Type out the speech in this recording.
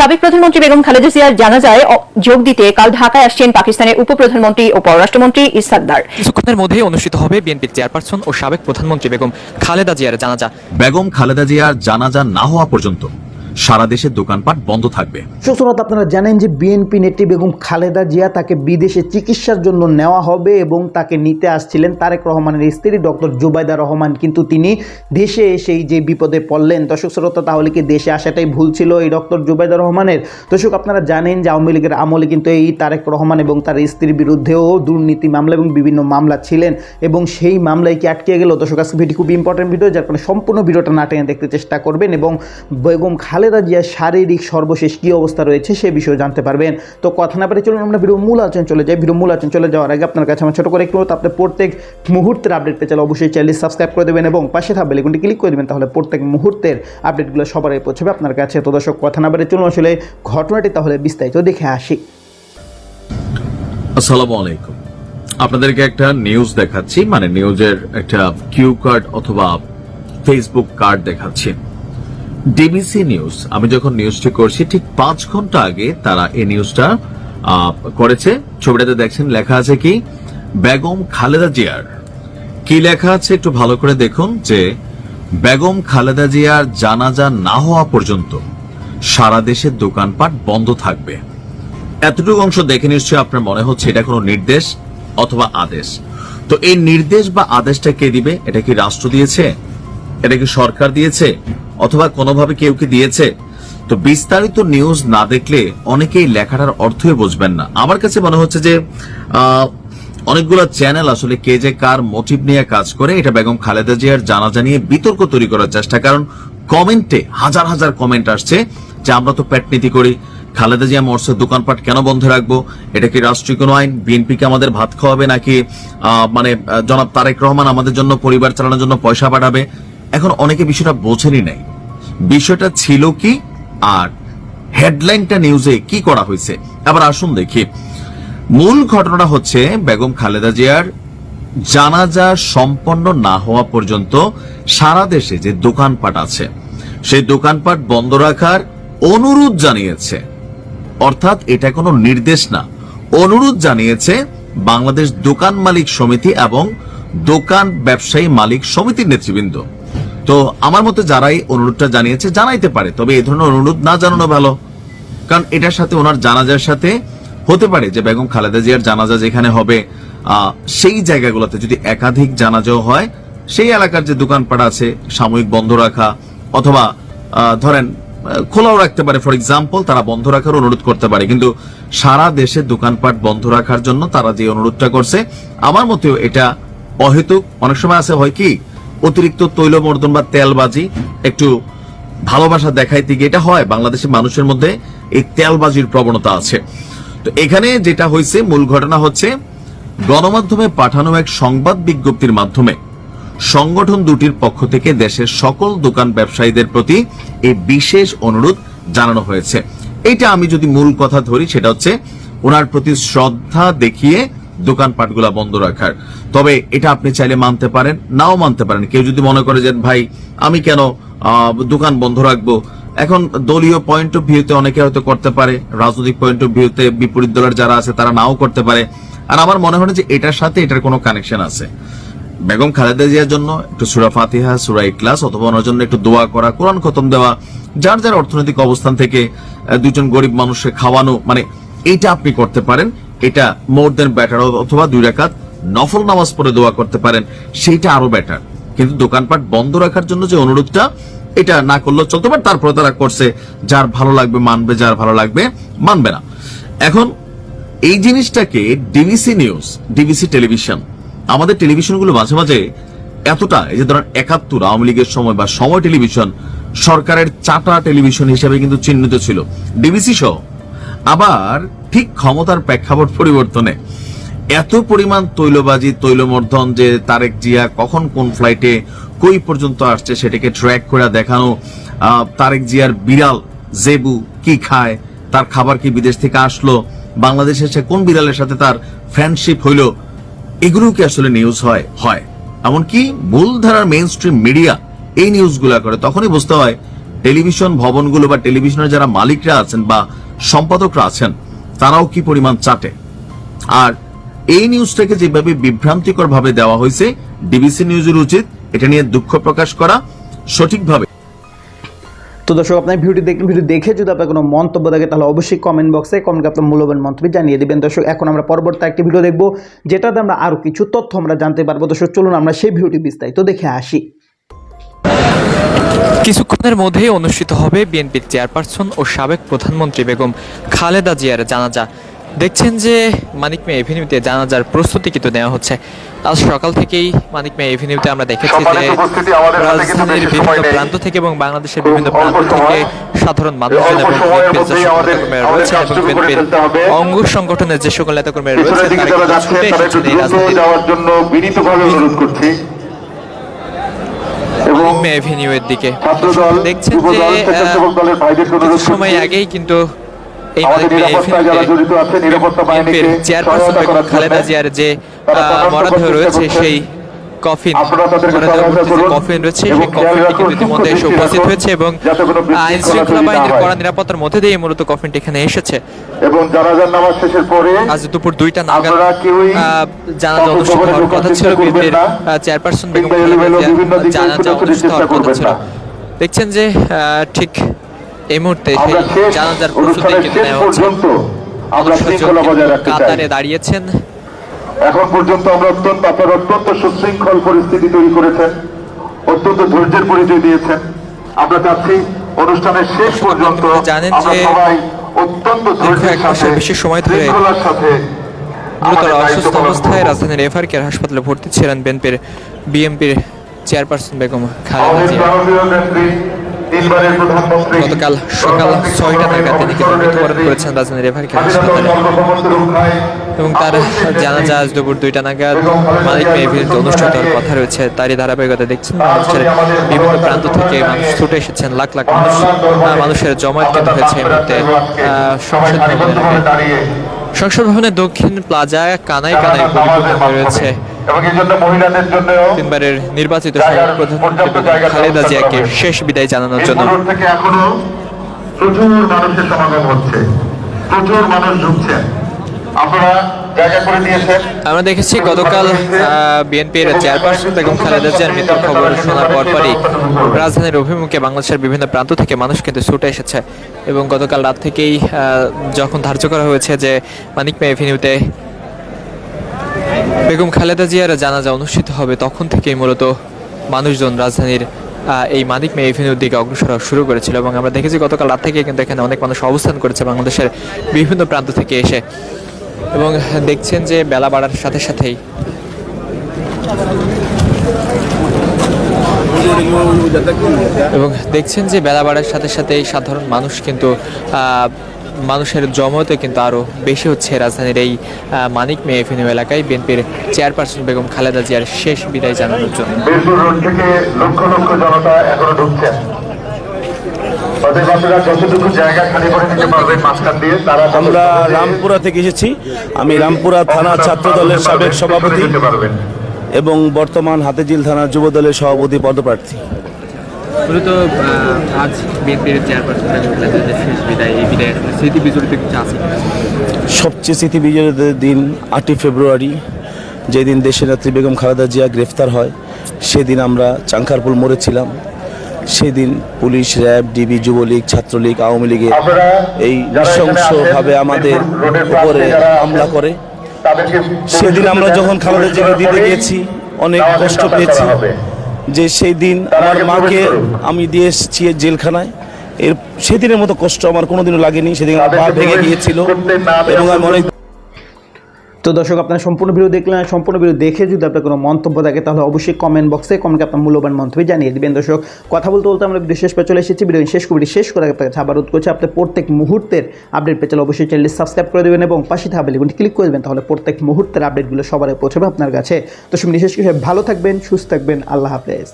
সাবেক প্রধানমন্ত্রী বেগম খালেদা জিয়ার জানাজায় যোগ দিতে কাল ঢাকায় আসছেন পাকিস্তানের উপপ্রধানমন্ত্রী ও পররাষ্ট্রমন্ত্রী ইসাকদার কিছুক্ষণের মধ্যেই অনুষ্ঠিত হবে বিএনপির চেয়ারপারসন ও সাবেক প্রধানমন্ত্রী বেগম খালেদা জিয়ার জানাজা। বেগম খালেদা জিয়ার জানাজা না হওয়া পর্যন্ত সারা দেশের দোকানপাট বন্ধ থাকবে। সুসরত আপনারা জানেন যে বিএনপি নেত্রী বেগম খালেদা জিয়া তাকে বিদেশে চিকিৎসার জন্য নেওয়া হবে এবং তাকে নিতে আসছিলেন তারেক রহমানের স্ত্রী ডক্টর জুবাইদা রহমান। কিন্তু তিনি দেশে এসেই যে বিপদে পড়লেন দর্শক শ্রোতা তাহলে কি দেশে আসাটাই ভুল ছিল এই ডক্টর জুবাইদা রহমানের? দর্শক, আপনারা জানেন যে আওয়ামী লীগের আমলে কিন্তু এই তারেক রহমান এবং তার স্ত্রীর বিরুদ্ধেও দুর্নীতি মামলা এবং বিভিন্ন মামলা ছিলেন এবং সেই মামলায় কি আটকে গেল? দর্শক, আজকে ভিডিও খুব ইম্পর্টেন্ট ভিডিও যার কারণে সম্পূর্ণ ভিডিওটা না টেনে দেখতে চেষ্টা করবেন এবং বেগম খালেদা জিয়ার শারীরিক সর্বশেষ কী অবস্থা রয়েছে সে বিষয়ে জানতে পারবেন। তো কথা না পেরে চলুন আমরা ভিডিও মূল আলোচনা চলে যাই। ভিডিও মূল আলোচনা চলে যাওয়ার আগে আপনার কাছে আমার ছোটো করে একটু অনুরোধ, আপনি প্রত্যেক মুহূর্তের আপডেট পেতে চাইলে অবশ্যই চ্যানেল সাবস্ক্রাইব করে দেবেন এবং পাশে থাকা বেলেগুনটি ক্লিক করে দেবেন তাহলে প্রত্যেক মুহূর্তের আপডেটগুলো সবার আগে পৌঁছবে আপনার কাছে। তো দর্শক কথা না পেরে চলুন আসলে ঘটনাটি তাহলে বিস্তারিত দেখে আসি। আসসালামু আলাইকুম। আপনাদেরকে একটা নিউজ দেখাচ্ছি মানে নিউজের একটা কিউ কার্ড অথবা ফেসবুক কার্ড দেখাচ্ছি। ডিবিসি নিউজ আমি যখন নিউজটি করছি, ঠিক পাঁচ ঘণ্টা আগে তারা এই নিউজটা করেছে। ছবিটাতে দেখছেন, লেখা আছে কি? বেগম খালেদা জিয়ার। কি লেখা আছে একটু ভালো করে দেখুন, যে বেগম খালেদা জিয়ার জানাজা না হওয়া পর্যন্ত সারা দেশের দোকানপাট বন্ধ থাকবে। এতটুকু অংশ দেখে নিশ্চয়ই আপনার মনে হচ্ছে এটা কোনো নির্দেশ অথবা আদেশ। তো এই নির্দেশ বা আদেশটা কে দিবে? এটা কি রাষ্ট্র দিয়েছে? এটা কি সরকার দিয়েছে? অথবা কোনোভাবে কেউ কি দিয়েছে? তো বিস্তারিত নিউজ না দেখলে অনেকেই লেখাটার অর্থই বুঝবেন না। আমার কাছে মনে হচ্ছে যে অনেকগুলো চ্যানেল আসলে কে যে কার মোটিভ নিয়ে কাজ করে, এটা বেগম খালেদা জিয়ার জানাজা নিয়ে বিতর্ক তৈরি করার চেষ্টা। কারণ কমেন্টে হাজার হাজার কমেন্ট আসছে যে আমরা তো পেট নীতি করি। খালেদা জিয়া মৎস্যের দোকানপাট কেন বন্ধ রাখব? এটা কি রাষ্ট্রীয় কোনো আইন? বিএনপিকে আমাদের ভাত খাওয়াবে নাকি মানে জনাব তারেক রহমান আমাদের জন্য পরিবার চালানোর জন্য পয়সা পাঠাবে? এখন অনেকে বিষয়টা বোঝেনি নাই। বিষয়টা ছিল কি আর হেডলাইনটা নিউজে কি করা হয়েছে? আবার আসুন দেখি। মূল ঘটনাটা হচ্ছে বেগম খালেদা জিয়ার জানাজা সম্পন্ন না হওয়া পর্যন্ত সারা দেশে যে দোকানপাট আছে, সেই দোকানপাট বন্ধ রাখার অনুরোধ জানিয়েছে। অর্থাৎ এটা কোনো নির্দেশ না। অনুরোধ জানিয়েছে বাংলাদেশ দোকান মালিক সমিতি এবং দোকান ব্যবসায়ী মালিক সমিতির নেতৃবৃন্দ। তো আমার মতে যারাই অনুরোধটা জানিয়েছে জানাইতে পারে, তবে এই ধরনের অনুরোধ না জানানো ভালো। কারণ এটার সাথে ওনার জানাজার সাথে হতে পারে যে বেগম খালেদা জিয়ার জানাজা যেখানে হবে সেই জায়গাগুলোতে যদি একাধিক জানাজাও হয়, সেই এলাকার যে দোকানপাট আছে, সাময়িক বন্ধ রাখা অথবা ধরেন, খোলাও রাখতে পারে। ফর এক্সাম্পল তারা বন্ধ রাখার অনুরোধ করতে পারে। কিন্তু সারা দেশে দোকানপাট বন্ধ রাখার জন্য তারা যে অনুরোধটা করছে, আমার মতেও এটা অহেতুক। অনেক সময় আছে হয় কি অতিরিক্ত তৈলমর্দন বা তেলবাজি একটু ভালোবাসা দেখাইতে গিয়ে এটা হয় বাংলাদেশের মানুষের মধ্যে এই তেলবাজির প্রবণতা আছে। তো এখানে যেটা হয়েছে মূল ঘটনা হচ্ছে গণমাধ্যমে পাঠানো এক সংবাদ বিজ্ঞপ্তির মাধ্যমে সংগঠন দুটির পক্ষ থেকে দেশের সকল দোকান ব্যবসায়ীদের প্রতি এই বিশেষ অনুরোধ জানানো হয়েছে। এটা আমি যদি মূল কথা ধরি, সেটা হচ্ছে ওনার প্রতি শ্রদ্ধা দেখিয়ে দোকানপাটগুলা বন্ধ রাখার। তবে এটা আপনি চাইলে মানতে পারেন, নাও মানতে পারেন। কেউ যদি মনে করে যে, ভাই, আমি কেন দোকান বন্ধ রাখব? এখন দলীয় পয়েন্ট অফ ভিউতে অনেকে হয়তো করতে পারে, রাজনৈতিক পয়েন্ট অফ ভিউতে বিপরীত দলের যারা আছে, তারা নাও করতে পারে। আর আমার মনে হয় যে এটার সাথে এটার কোনো কানেকশন আছে। বেগম খালেদা জিয়ার জন্য একটু সুরা ফাতিহা, সুরা ইকলাস অথবা ওনার জন্য একটু দোয়া করা, কোরআন খতম দেওয়া, যার যার অর্থনৈতিক অবস্থান থেকে দুজন গরিব মানুষকে খাওয়ানো মানে এইটা আপনি করতে পারেন। এটা মোর দেন বেটার অথবা দুই রাকাত নফল নামাজ পড়ে দোয়া করতে পারেন, সেইটা আরও বেটার কিন্তু দোকানপাট বন্ধ রাখার জন্য যে অনুরোধটা, এটা না করলেও চলতে পারে, তারপরে তারা করছে, যার ভালো লাগবে মানবে, যার ভালো লাগবে মানবে না। এখন, এই জিনিসটাকে ডিবিসি নিউজ ডিবিসি টেলিভিশন আমাদের টেলিভিশনগুলো মাঝে মাঝে এতটা, এই যে ধরেন একাত্তর আওয়ামী লীগের সময় বা সময় টেলিভিশন, সরকারের চাটা টেলিভিশন হিসেবে কিন্তু চিহ্নিত ছিল। ডিবিসি সহ। আবার ঠিক ক্ষমতার প্রেক্ষাপট পরিবর্তনে। এত পরিমাণ তৈলবাজি তৈলমর্ধন যে তারেক জিয়া কখন কোন ফ্লাইটে কই পর্যন্ত আসছে সেটাকে ট্র্যাক করে দেখানো তারেক জিয়ার বিড়াল জেবু কি খায়, তার খাবার কি বিদেশ থেকে আসলো, বাংলাদেশে এসে কোন বিড়ালের সাথে তার ফ্রেন্ডশিপ হইল এগুলো কি আসলে নিউজ হয়? হয়। এমনকি মূলধারার মেইন স্ট্রিম মিডিয়া এই নিউজগুলো করে, তখনই বুঝতে হয়, টেলিভিশন ভবনগুলো বা টেলিভিশনের যারা মালিকরা আছেন বা সম্পাদকরা আছেন তারাও কি পরিমাণ চাটে? আর এই নিউজটাকে যেভাবে বিভ্রান্তিকর ভাবে দেওয়া হয়েছে ডিবিসি নিউজের উচিত এটা নিয়ে দুঃখ প্রকাশ করা সঠিকভাবে। তো দর্শক, আপনার ভিডিওটি দেখলেন ভিডিও দেখে যদি আপনার কোনো মন্তব্য থাকে, তাহলে অবশ্যই কমেন্ট বক্সে কমেন্ট আপনার মূল্যবান মন্তব্য জানিয়ে দিবেন। দর্শক, এখন আমরা পরবর্তী একটি ভিডিও দেখব, যেটাতে আমরা আরও কিছু তথ্য আমরা জানতে পারব। দর্শক, চলুন আমরা সেই ভিডিওটি বিস্তারিত দেখে আসি। কিছুক্ষণের মধ্যেই অনুষ্ঠিত হবে বিএনপির চেয়ারপারসন ও সাবেক প্রধানমন্ত্রী বেগম খালেদা জিয়ার জানাজা। দেখছেন যে মানিক মে এভিনিউতে জানাজার প্রস্তুতি কিন্তু নেওয়া হচ্ছে। আজ সকাল থেকেই মানিক মে এভিনিউতে আমরা দেখেছি যে রাজধানীর বিভিন্ন প্রান্ত থেকে এবং বাংলাদেশের বিভিন্ন প্রান্ত থেকে সাধারণ মানুষজন এবং বিএনপির এবং অঙ্গ সংগঠনের যে সকল নেতাকর্মীরা দিকে তারা ছুটে এসেছেন এই রাজধানীর যাওয়ার জন্য বিনীতভাবে অনুরোধ করছি এবং মানিক মে এভিনিউয়ের দিকে। দেখছেন যে সময় আগেই কিন্তু এই চেয়ারপারসন বেগম খালেদা জিয়ার যে মরদেহ রয়েছে সেই কফিন কফিন রয়েছে সেই কফিনটি কিন্তু ইতিমধ্যে এসে উপস্থিত হয়েছে এবং আইন শৃঙ্খলা বাহিনীর। কড়া নিরাপত্তার মধ্যে দিয়ে মূলত কফিনটি এখানে এসেছে। এবং জানাজার নামাজ শেষের পরে আজ দুপুর দুইটা নাগাদ জানাজা অনুষ্ঠিত হওয়ার কথা ছিল বিএনপির চেয়ারপারসন বেগম জানাজা অনুষ্ঠিত হওয়ার কথা ছিল দেখছেন যে আহ, ঠিক এই মুহূর্তে সেই জানাজার প্রস্তুতি কিন্তু নেওয়া হচ্ছে। আমরা শৃঙ্খলা বজায় রাখতে চাই। কাতারে দাঁড়িয়েছেন এখন পর্যন্ত আমরা অত্যন্ত আপনারা অত্যন্ত সুশৃঙ্খল পরিস্থিতি তৈরি করেছেন অত্যন্ত ধৈর্যের পরিচয় দিয়েছেন আমরা চাচ্ছি অনুষ্ঠানের শেষ পর্যন্ত আমরা যে সবাই অত্যন্ত ধৈর্যের সাথে বেশি সময় ধরে সাথে গুরুতর অসুস্থ অবস্থায়। রাজধানীর এফআর কেয়ার হাসপাতালে ভর্তি ছিলেন বিএনপির বিএনপির চেয়ারপারসন বেগম খালেদা জিয়া গতকাল সকাল ছয়টা নাগাদ তিনি কিন্তু মৃত্যুবরণ করেছেন রাজধানীর কেয়ার হাসপাতালে এবং তার জানাজা আজ দুপুর দুইটা নাগাদ মালিক মেহভিলিতে অনুষ্ঠিত হওয়ার কথা রয়েছে তারই ধারাবাহিকতা দেখছেন। মানুষের বিভিন্ন প্রান্ত থেকে মানুষ ছুটে এসেছেন। লাখ লাখ মানুষ মানুষের জমায়েত কিন্তু হয়েছে এই মুহূর্তে। সংসদ সংসদ ভবনের দক্ষিণ প্লাজা কানায় কানায় রয়েছে। তিনবারের নির্বাচিত প্রধানমন্ত্রী খালেদা জিয়াকে শেষ বিদায় জানানোর জন্য। প্রচুর মানুষের সমাগম হচ্ছে। প্রচুর মানুষ ঢুকছে আপনারা আমরা দেখেছি গতকাল বিএনপির চেয়ারপারসন বেগম খালেদা জিয়ার মৃত্যুর খবর শোনার পরপরই রাজধানীর অভিমুখে বাংলাদেশের বিভিন্ন প্রান্ত থেকে মানুষ কিন্তু ছুটে এসেছে। এবং গতকাল রাত থেকেই যখন ধার্য করা হয়েছে যে মানিক মে এভিনিউতে বেগম খালেদা জিয়ার জানাজা অনুষ্ঠিত হবে, তখন থেকেই মূলত মানুষজন রাজধানীর এই মানিক মে এভিনিউর দিকে অগ্রসর শুরু করেছিল। এবং আমরা দেখেছি গতকাল রাত থেকে কিন্তু এখানে অনেক মানুষ অবস্থান করেছে বাংলাদেশের বিভিন্ন প্রান্ত থেকে এসে। এবং দেখছেন যে বেলা বাড়ার সাথে সাথেই। এবং দেখছেন যে বেলা বাড়ার সাথে সাথে সাধারণ মানুষ কিন্তু মানুষের জমতে কিন্তু আরও বেশি হচ্ছে রাজধানীর এই মানিক মে এভিনিউ এলাকায় বিএনপির চেয়ারপারসন বেগম খালেদা জিয়ার শেষ বিদায় জানানোর জন্য। লক্ষ লক্ষ জনতা এখনও আমরা রামপুরা থেকে এসেছি। আমি রামপুরা থানা ছাত্র দলের সাবেক সভাপতি এবং বর্তমান হাতিঝিল থানা যুব দলের সভাপতি পদপ্রার্থী। মূলত আজ বিএনপির চেয়ারপারসন বেগম খালেদা জিয়ার শেষ বিদায় এই বিদায়ের স্মৃতি বিজড়িত কিছু আছে সবচেয়ে স্মৃতি বিজয়ীদের দিন আটই ফেব্রুয়ারি যেদিন দেশের নেত্রী বেগম খালেদা জিয়া গ্রেফতার হয় সেদিন আমরা চাঙ্কারপুল মরেছিলাম সেদিন police RAB DB Jubo League Chhatra League Awami লীগের এই নৃশংসভাবে আমাদের উপরে হামলা করে। সেদিন আমরা যখন খালেদা জিয়াকে দিতে গিয়েছি অনেক কষ্ট পেয়েছি যে সেই দিন আমার মাকে আমি দিয়ে এসেছি জেলখানায়। এর সেদিনের মতো কষ্ট আমার কোনোদিনও লাগেনি সেদিন আমার পা ভেঙে গিয়েছিল এবং আমি অনেক তো দর্শক, আপনার সম্পূর্ণ ভিডিও দেখলেন সম্পূর্ণ ভিডিও দেখে যদি আপনার কোনো মন্তব্য থাকে, তাহলে অবশ্যই কমেন্ট বক্সে কমেন্টে আপনার মূল্যবান মন্তব্য জানিয়ে দিবেন। দর্শক, কথা বলতে বলতে আমরা ভিডিও শেষ পে চলে এসেছি। ভিডিও শেষ করে শেষ করে আপনার কাছে আবার করছি, আপনার প্রত্যেক মুহূর্তের আপডেট পেয়ে চলে অবশ্যই চ্যানেলটি সাবস্ক্রাইব করে দেবেন এবং পাশে থাকা বেলিকনটি ক্লিক করে দেবেন, তাহলে প্রত্যেক মুহূর্তের আপডেটগুলো সবার পৌঁছাবে আপনার কাছে। তো সব বিশেষ কিছু ভালো থাকবেন, সুস্থ থাকবেন। আল্লাহ হাফেজ।